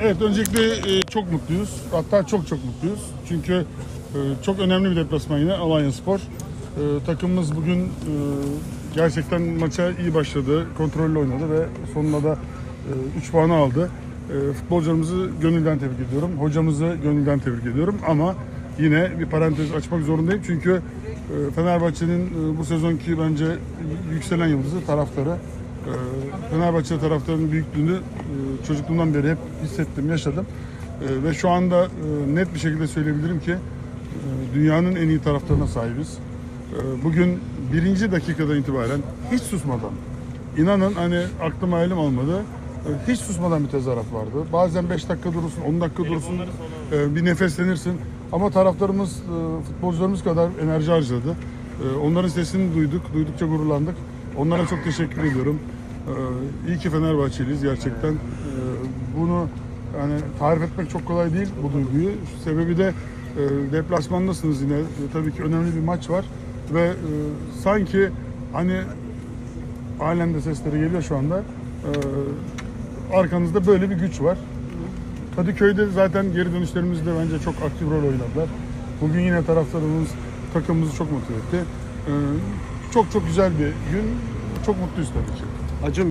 Evet öncelikle e, çok mutluyuz. Hatta çok çok mutluyuz. Çünkü e, çok önemli bir deplasman yine Alanya Spor. E, takımımız bugün gerçekten maça iyi başladı. Kontrollü oynadı ve sonunda da 3 puanı aldı. Futbolcularımızı gönülden tebrik ediyorum. Hocamızı gönülden tebrik ediyorum. Ama yine bir parantez açmak zorundayım. Çünkü Fenerbahçe'nin bu sezonki bence yükselen yıldızı taraftarı. E, Fenerbahçe taraftarının büyüklüğünü e, çocukluğumdan beri hep hissettim, yaşadım. E, ve şu anda e, net bir şekilde söyleyebilirim ki e, dünyanın en iyi taraftarına sahibiz. E, bugün birinci dakikadan itibaren hiç susmadan, inanın hani aklım hayalim almadı. Hiç susmadan bir tezahürat vardı. Bazen 5 dakika durursun, 10 dakika durursun, bir nefeslenirsin. Ama taraftarımız, futbolcularımız kadar enerji harcadı. Onların sesini duyduk, duydukça gururlandık. Onlara çok teşekkür ediyorum. E, İyi ki Fenerbahçeliyiz gerçekten. E, Bunu yani tarif etmek çok kolay değil bu duyguyu. Sebebi de e, deplasmandasınız yine. E, Tabii ki önemli bir maç var ve e, sanki hani halen sesleri geliyor şu anda. Ee, arkanızda böyle bir güç var. Kadıköy'de zaten geri dönüşlerimizde bence çok aktif rol oynadılar. Bugün yine taraftarımız takımımızı çok mutlu etti. Ee, çok çok güzel bir gün. Çok mutluyuz tabii ki. Acun